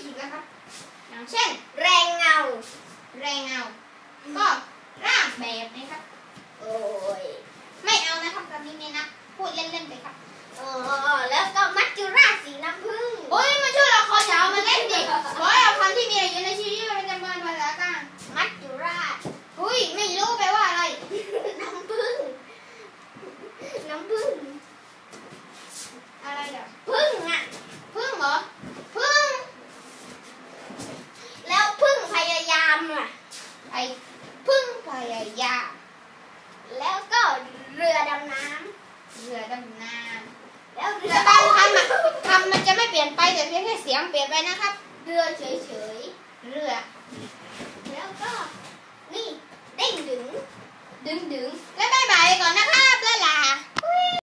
ที่สุดนะครับ อย่างเช่น แรงเงา แรงเงา ก็ร่างแบบนะครับ โอ้ย ไม่เอานะครับตอนนี้ไม่นับพูดเล่นๆไปครับ อ๋อแล้วก็มัจจุราชสีน้ำผึ้ง โอ้ยมาช่วยเราคอจะเอามาเล่นดิขอให้เอาคำที่มีอยู่ในชีวิตประจำวันภาษากลาง มัจจุราช อุ้ยไม่รู้แปลว่าอะไร น้ำผึ้งน้ำผึ้ง อะไรอะ ผึ้งอะ พึ่งเหรอพึ่ง แล้วผึ้งพยายามอะ ไอ้ พึ่งพยายามแล้วก็เรือดำน้เรือดำน้ำแล้วำเรือแต่บางคำอะคำมันจะไม่เปลี่ยนไปแต่เพียงแค่เสียงเปลี่ยนไปนะครับ เรือเฉยเรือๆแล้วก็นี่เด้งดึงดึงดึงแล้วบายบายก่อนนะครับลาลา